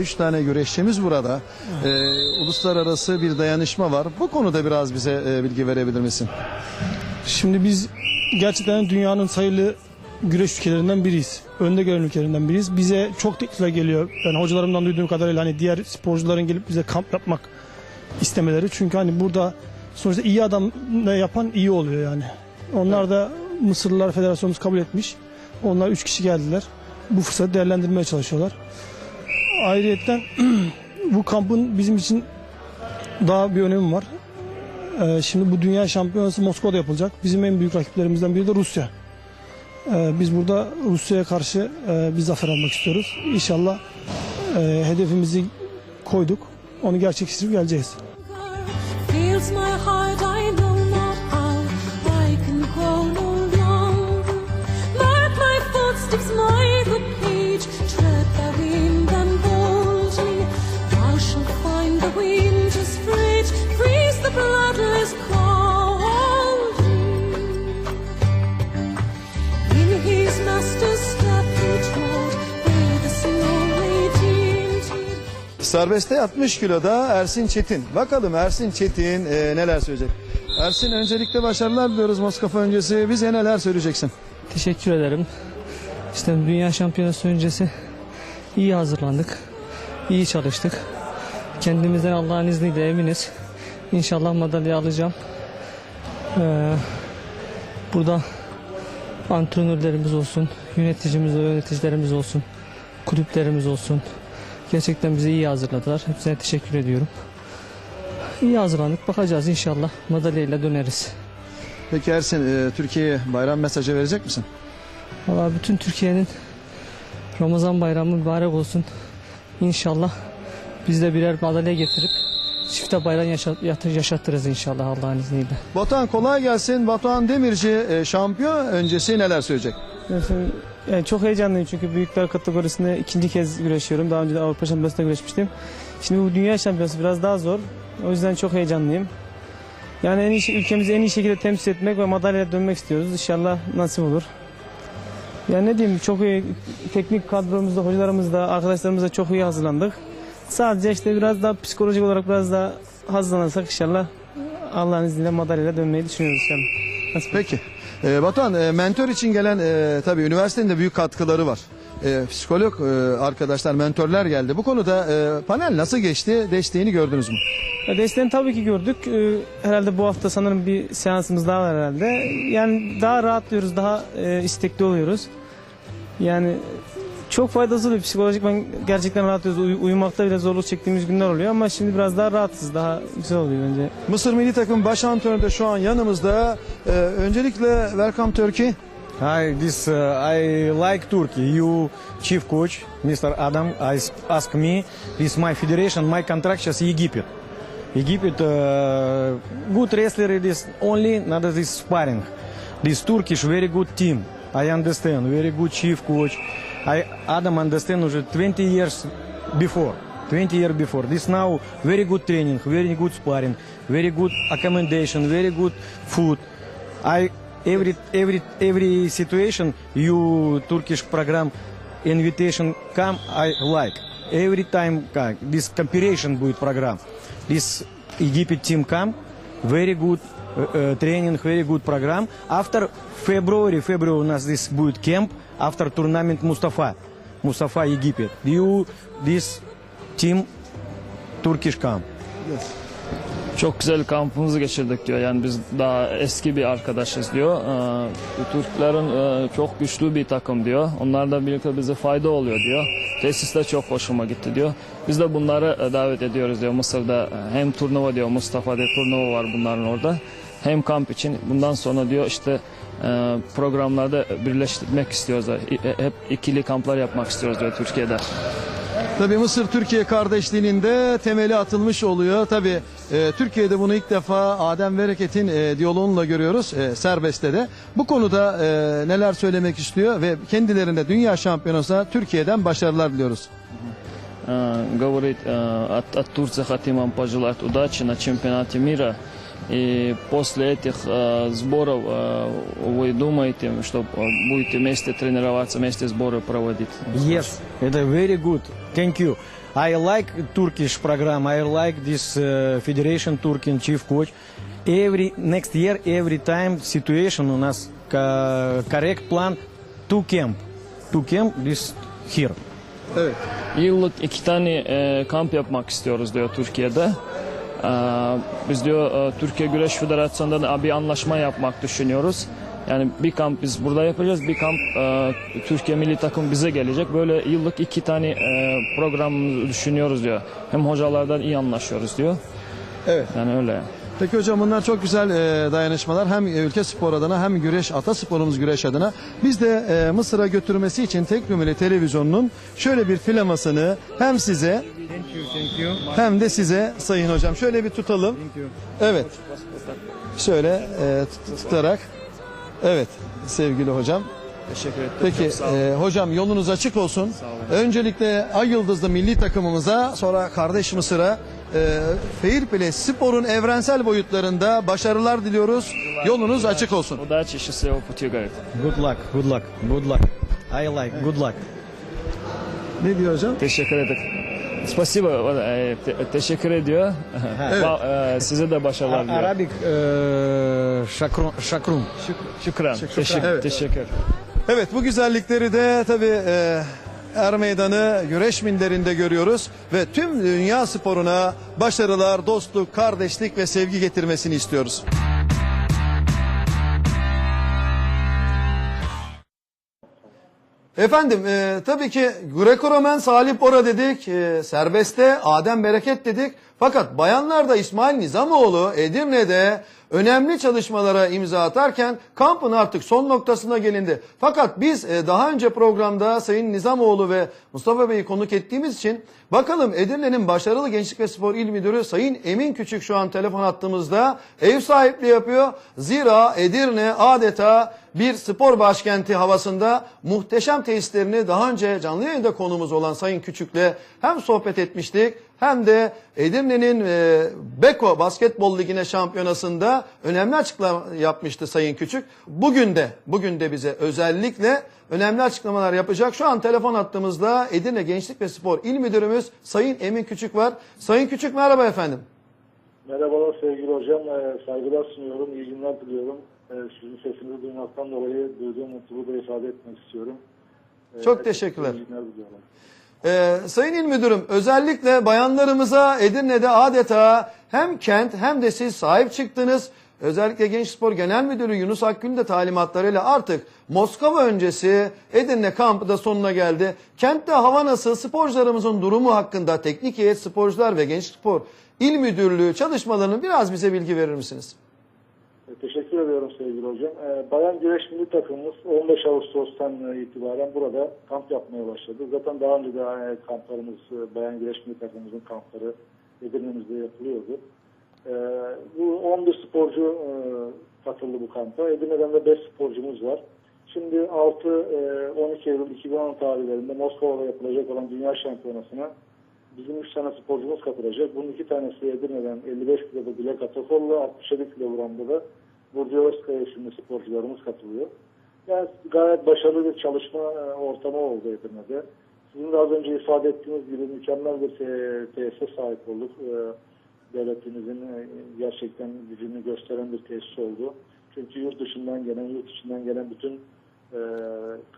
Üç tane güreşçimiz burada. Ee, uluslararası bir dayanışma var. Bu konuda biraz bize e, bilgi verebilir misin? Şimdi biz gerçekten dünyanın sayılı güreş ülkelerinden biriyiz. Önde gelen ülkelerinden biriyiz. Bize çok teklifler geliyor. Ben hocalarımdan duyduğum kadarıyla hani diğer sporcuların gelip bize kamp yapmak istemeleri. Çünkü hani burada sonuçta iyi adam ne yapan iyi oluyor yani. Onlar da Mısırlılar Federasyonumuz kabul etmiş. Onlar üç kişi geldiler. Bu fırsatı değerlendirmeye çalışıyorlar. Ayrıyeten bu kampın bizim için daha bir önemi var. Ee, şimdi bu dünya şampiyonası Moskova'da yapılacak. Bizim en büyük rakiplerimizden biri de Rusya. Ee, biz burada Rusya'ya karşı e, bir zafer almak istiyoruz. İnşallah e, hedefimizi koyduk. Onu gerçekleştirip geleceğiz. Serbestte 60 kiloda Ersin Çetin. Bakalım Ersin Çetin e, neler söyleyecek? Ersin öncelikle başarılar diliyoruz Moskova öncesi. Bize neler söyleyeceksin? Teşekkür ederim. İşte Dünya Şampiyonası öncesi iyi hazırlandık. iyi çalıştık. Kendimizden Allah'ın izniyle eminiz. İnşallah madalya alacağım. Ee, burada antrenörlerimiz olsun, yöneticimiz, yöneticilerimiz olsun, kulüplerimiz olsun. Gerçekten bizi iyi hazırladılar. Hepsine teşekkür ediyorum. İyi hazırlandık. Bakacağız inşallah madalyayla döneriz. Peki Ersin e, Türkiye'ye bayram mesajı verecek misin? Valla bütün Türkiye'nin Ramazan bayramı mübarek olsun. İnşallah biz de birer madalya getirip çifte bayram yaşat, yaşattırırız inşallah Allah'ın izniyle. Batuhan kolay gelsin. Batuhan Demirci e, şampiyon öncesi neler söyleyecek? Yani, yani çok heyecanlıyım çünkü büyükler kategorisinde ikinci kez güreşiyorum. Daha önce de Avrupa Şampiyonası'nda güreşmiştim. Şimdi bu dünya şampiyonası biraz daha zor. O yüzden çok heyecanlıyım. Yani en iyi, ülkemizi en iyi şekilde temsil etmek ve madalyaya dönmek istiyoruz. İnşallah nasip olur. Yani ne diyeyim çok iyi teknik kadromuzda, hocalarımızda, arkadaşlarımızla çok iyi hazırlandık. Sadece işte biraz daha psikolojik olarak biraz daha hazırlanırsak inşallah Allah'ın izniyle madalyayla dönmeyi düşünüyoruz inşallah. Nasip. Peki. E, Batuhan e, mentor için gelen e, tabii üniversitenin de büyük katkıları var. E, psikolog e, arkadaşlar, mentörler geldi. Bu konuda e, panel nasıl geçti? Desteğini gördünüz mü? Ya Desteğini tabii ki gördük. Ee, herhalde bu hafta sanırım bir seansımız daha var herhalde. Yani daha rahatlıyoruz, daha e, istekli oluyoruz. Yani çok faydası oluyor. Psikolojik ben gerçekten rahatlıyoruz. Uy- uyumakta bile zorluk çektiğimiz günler oluyor ama şimdi biraz daha rahatsız, daha güzel oluyor bence. Mısır milli takım baş antrenörü de şu an yanımızda. E, öncelikle welcome Turkey. Hi, this uh, I like Turkey. You chief coach, Mr. Adam, I s- ask me. This my federation, my contract is Egypt. Egypt, uh, good wrestler it is only not this sparring. This Turkish very good team. I understand, very good chief coach. I Adam understand уже 20 years before. 20 years before. This now very good training, very good sparring, very good accommodation, very good food. I every every every situation you Turkish program invitation come I like every time this comparison будет программ this Egypt team come very good uh, uh, training very good program after February February у нас this будет camp after tournament Mustafa Mustafa Египет you this team Turkish come Çok güzel kampımızı geçirdik diyor. Yani biz daha eski bir arkadaşız diyor. Ee, Türklerin e, çok güçlü bir takım diyor. Onlarla birlikte bize fayda oluyor diyor. Tesis de çok hoşuma gitti diyor. Biz de bunları e, davet ediyoruz diyor. Mısır'da e, hem turnuva diyor Mustafa diye turnuva var bunların orada. Hem kamp için bundan sonra diyor işte e, programlarda birleştirmek istiyoruz. da. İ- e, Hep ikili kamplar yapmak istiyoruz diyor Türkiye'de. Tabii Mısır-Türkiye kardeşliğinin de temeli atılmış oluyor. Tabii e, Türkiye'de bunu ilk defa Adem Bereket'in e, diyaloğunla görüyoruz e, serbestte de. Bu konuda e, neler söylemek istiyor ve kendilerine dünya şampiyonasına Türkiye'den başarılar diliyoruz. Э, говорит, э, от, от Турции хотим вам пожелать удачи на чемпионате мира. И после этих э, сборов э, вы думаете, что э, будете вместе тренироваться, вместе сборы проводить? Yes, это very good. Thank you. I like Turkish program. I like this uh, Federation Turkish chief coach. Every next year, every time situation у нас correct plan to camp. To camp this here. Evet. Yıllık iki tane e, kamp yapmak istiyoruz diyor Türkiye'de. E, biz diyor e, Türkiye Güreş Federasyonu'nda da bir anlaşma yapmak düşünüyoruz. Yani bir kamp biz burada yapacağız, bir kamp e, Türkiye milli takım bize gelecek. Böyle yıllık iki tane e, program düşünüyoruz diyor. Hem hocalardan iyi anlaşıyoruz diyor. Evet. Yani öyle. Peki hocam bunlar çok güzel e, dayanışmalar hem ülke spor adına hem güreş atasporumuz güreş adına. Biz de e, Mısır'a götürmesi için Tek Numeli Televizyonu'nun şöyle bir filamasını hem size hem de size sayın hocam şöyle bir tutalım. Evet. Şöyle e, tut- tutarak. Evet sevgili hocam. Teşekkür ederim. Peki e, hocam yolunuz açık olsun. Öncelikle Ay Yıldızlı milli takımımıza sonra kardeş Mısır'a e, Fair Play sporun evrensel boyutlarında başarılar diliyoruz. Yolunuz açık olsun. Удачи, счастливого пути, говорит. Good luck, good luck, good luck. I like good luck. Ne diyor hocam? Teşekkür ederim. Spasibo, e, te- teşekkür ediyor. Ba- e, Size de başarılar diliyor. Arabic uh, şakrum. şakrum. Şükran. Teşekkür, Evet. teşekkür. Evet bu güzellikleri de tabii e, Er Meydanı güreş minderinde görüyoruz ve tüm dünya sporuna başarılar, dostluk, kardeşlik ve sevgi getirmesini istiyoruz. Efendim e, tabii ki Greco-Romen Salih Bora dedik, e, serbestte Adem Bereket dedik. Fakat bayanlarda İsmail Nizamoğlu Edirne'de önemli çalışmalara imza atarken kampın artık son noktasına gelindi. Fakat biz e, daha önce programda Sayın Nizamoğlu ve Mustafa Bey'i konuk ettiğimiz için bakalım Edirne'nin başarılı Gençlik ve Spor İl Müdürü Sayın Emin Küçük şu an telefon attığımızda ev sahipliği yapıyor. Zira Edirne adeta bir spor başkenti havasında muhteşem tesislerini daha önce canlı yayında konumuz olan Sayın Küçük'le hem sohbet etmiştik hem de Edirne'nin e, Beko Basketbol Ligi'ne şampiyonasında önemli açıklama yapmıştı Sayın Küçük. Bugün de bugün de bize özellikle önemli açıklamalar yapacak. Şu an telefon attığımızda Edirne Gençlik ve Spor İl Müdürümüz Sayın Emin Küçük var. Sayın Küçük merhaba efendim. Merhabalar sevgili hocam. Ee, saygılar sunuyorum. İyi günler diliyorum. Ee, sizin sesinizi duymaktan dolayı duyduğum mutluluğu da ifade etmek istiyorum. Ee, Çok teşekkürler. Ee, Sayın İl Müdürüm özellikle bayanlarımıza Edirne'de adeta hem kent hem de siz sahip çıktınız. Özellikle Genç Spor Genel Müdürü Yunus Akgün de talimatlarıyla artık Moskova öncesi Edirne kampı da sonuna geldi. Kentte hava nasıl? Sporcularımızın durumu hakkında teknik heyet sporcular ve Genç Spor İl Müdürlüğü çalışmalarını biraz bize bilgi verir misiniz? Teşekkür ediyorum sevgili hocam. Ee, Bayan Güreş Milli Takımımız 15 Ağustos'tan e, itibaren burada kamp yapmaya başladı. Zaten daha önce de e, kamplarımız, e, Bayan Güreş Milli Takımımızın kampları Edirne'mizde yapılıyordu. Ee, Bu 11 sporcu e, katıldı bu kampa. Edirne'den de 5 sporcumuz var. Şimdi 6-12 Eylül 2010 tarihlerinde Moskova'da yapılacak olan Dünya Şampiyonası'na Bizim 3 tane sporcumuz katılacak. Bunun 2 tanesi Edirne'den 55 kiloda Dilek Atakoğlu, 67 kilo vuramda da Burcu Özkaya isimli sporcularımız katılıyor. Yani gayet başarılı bir çalışma e, ortamı oldu Edirne'de. Sizin de az önce ifade ettiğiniz gibi mükemmel bir te- tesise sahip olduk. E, Devletimizin e, gerçekten gücünü gösteren bir tesis oldu. Çünkü yurt dışından gelen, yurt içinden gelen bütün e,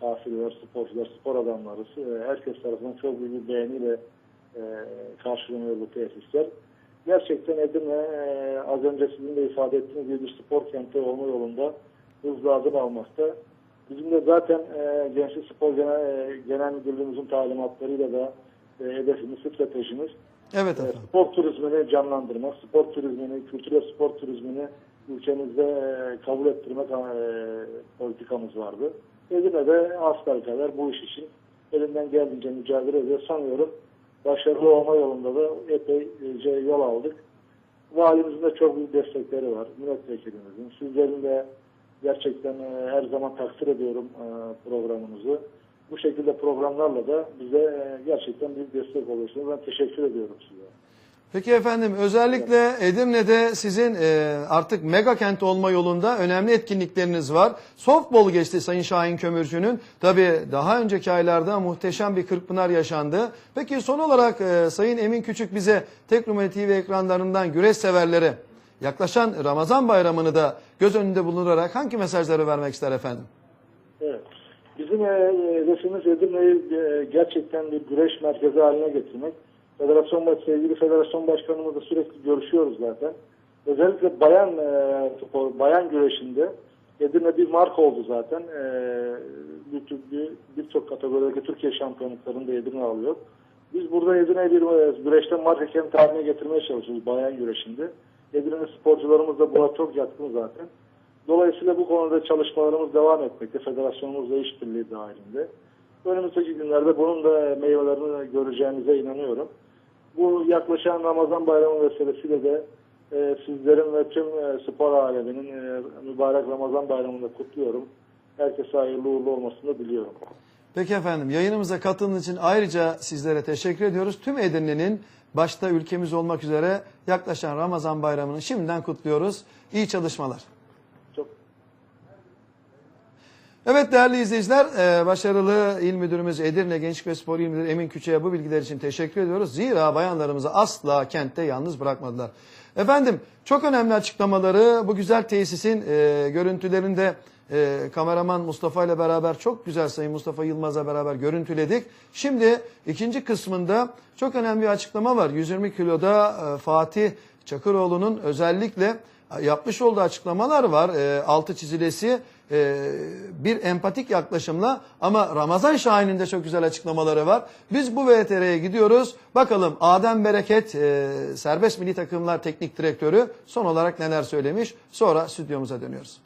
kafileler, sporcular, spor adamları, e, herkes tarafından çok büyük bir beğeniyle e, karşılanıyor bu tesisler. Gerçekten Edirne e, az önce sizin de ifade ettiğiniz gibi bir spor kenti olma yolunda hızlı adım almakta. Bizim de zaten e, Gençlik Spor Genel, e, Genel Müdürlüğümüzün talimatlarıyla da e, hedefimiz, stratejimiz Evet e, efendim. spor turizmini canlandırmak, spor turizmini, kültür ve spor turizmini ülkemizde e, kabul ettirmek e, politikamız vardı. Edirne'de asbelkader bu iş için elinden geldiğince mücadele ediyor. Sanıyorum başarılı olma yolunda da epeyce yol aldık. Valimizin de çok büyük destekleri var. Milletvekilimizin. Sizlerin de gerçekten e, her zaman takdir ediyorum e, programınızı. Bu şekilde programlarla da bize e, gerçekten büyük destek oluyorsunuz. Ben teşekkür ediyorum size. Peki efendim özellikle Edirne'de sizin e, artık mega kent olma yolunda önemli etkinlikleriniz var. Softball geçti Sayın Şahin Kömürcü'nün. Tabii daha önceki aylarda muhteşem bir Kırkpınar yaşandı. Peki son olarak e, Sayın Emin Küçük bize Teknomet TV ekranlarından güreş severlere yaklaşan Ramazan bayramını da göz önünde bulundurarak hangi mesajları vermek ister efendim? Evet. Bizim e, hedefimiz Edirne'yi e, gerçekten bir güreş merkezi haline getirmek. Federasyon baş, sevgili federasyon başkanımızla sürekli görüşüyoruz zaten. Özellikle bayan e, spor, bayan güreşinde Edirne bir marka oldu zaten. E, birçok bir, birçok kategorideki Türkiye şampiyonluklarını da Edirne alıyor. Biz burada Edirne'yi bir e, güreşten marka kent haline getirmeye çalışıyoruz bayan güreşinde. Edirne sporcularımız da buna çok yatkın zaten. Dolayısıyla bu konuda çalışmalarımız devam etmekte. Federasyonumuzla işbirliği dahilinde. Önümüzdeki günlerde bunun da meyvelerini göreceğimize inanıyorum. Bu yaklaşan Ramazan bayramı vesilesiyle de e, sizlerin ve tüm e, spor aleminin e, mübarek Ramazan bayramını kutluyorum. Herkese hayırlı uğurlu olmasını diliyorum. Peki efendim yayınımıza katıldığınız için ayrıca sizlere teşekkür ediyoruz. Tüm Edirne'nin başta ülkemiz olmak üzere yaklaşan Ramazan bayramını şimdiden kutluyoruz. İyi çalışmalar. Çok Evet değerli izleyiciler, e, başarılı il müdürümüz Edirne Gençlik ve Spor İl Müdürü Emin Küçük'e bu bilgiler için teşekkür ediyoruz. Zira bayanlarımızı asla kentte yalnız bırakmadılar. Efendim çok önemli açıklamaları bu güzel tesisin e, görüntülerinde e, kameraman Mustafa ile beraber çok güzel Sayın Mustafa Yılmaz'la beraber görüntüledik. Şimdi ikinci kısmında çok önemli bir açıklama var. 120 kiloda e, Fatih Çakıroğlu'nun özellikle yapmış olduğu açıklamalar var. E, altı çizilesi e, bir empatik yaklaşımla ama Ramazan Şahin'in de çok güzel açıklamaları var. Biz bu VTR'ye gidiyoruz. Bakalım Adem Bereket e, serbest milli takımlar teknik direktörü son olarak neler söylemiş. Sonra stüdyomuza dönüyoruz.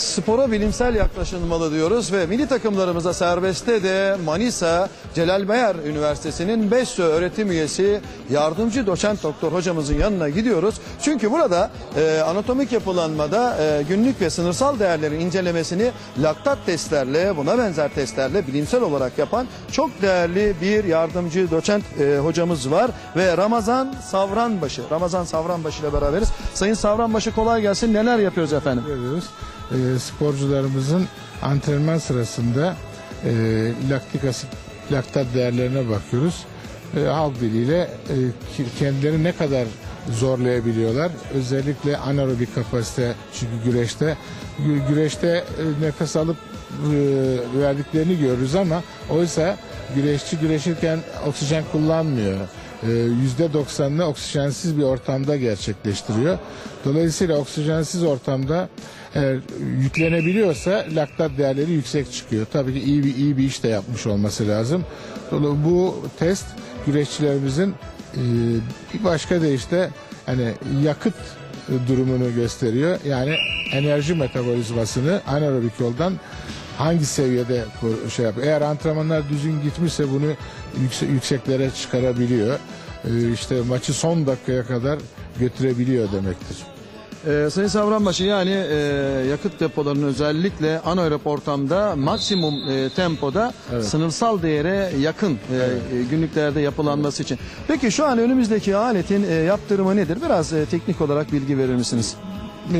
Spora bilimsel yaklaşılmalı diyoruz ve milli takımlarımıza serbestte de Manisa Celal Bayar Üniversitesi'nin BESÖ öğretim üyesi yardımcı doçent doktor hocamızın yanına gidiyoruz. Çünkü burada e, anatomik yapılanmada e, günlük ve sınırsal değerlerin incelemesini laktat testlerle buna benzer testlerle bilimsel olarak yapan çok değerli bir yardımcı doçent e, hocamız var ve Ramazan Savranbaşı Ramazan Savranbaşı ile beraberiz. Sayın Savranbaşı kolay gelsin. Neler yapıyoruz efendim? Ee, sporcularımızın antrenman sırasında e, laktik asit, laktat değerlerine bakıyoruz. E, halk diliyle e, kendilerini ne kadar zorlayabiliyorlar. Özellikle anaerobik kapasite çünkü güreşte gü- güreşte e, nefes alıp e, verdiklerini görürüz ama oysa güreşçi güreşirken oksijen kullanmıyor. E, %90'ını oksijensiz bir ortamda gerçekleştiriyor. Dolayısıyla oksijensiz ortamda eğer yüklenebiliyorsa laktat değerleri yüksek çıkıyor. Tabii ki iyi bir iyi bir iş de yapmış olması lazım. Dolayısıyla bu test güreşçilerimizin e, bir başka deyişle hani yakıt e, durumunu gösteriyor. Yani enerji metabolizmasını anaerobik yoldan hangi seviyede şey yapıyor. Eğer antrenmanlar düzgün gitmişse bunu yükse- yükseklere çıkarabiliyor. E, işte maçı son dakikaya kadar götürebiliyor demektir. Ee, Sayın Savranbaşı yani e, yakıt depolarının özellikle anaerop ortamda maksimum e, tempoda sınırsal değere yakın e, e, günlüklerde yapılanması için. Peki şu an önümüzdeki aletin e, yaptırımı nedir? Biraz e, teknik olarak bilgi verir misiniz? E,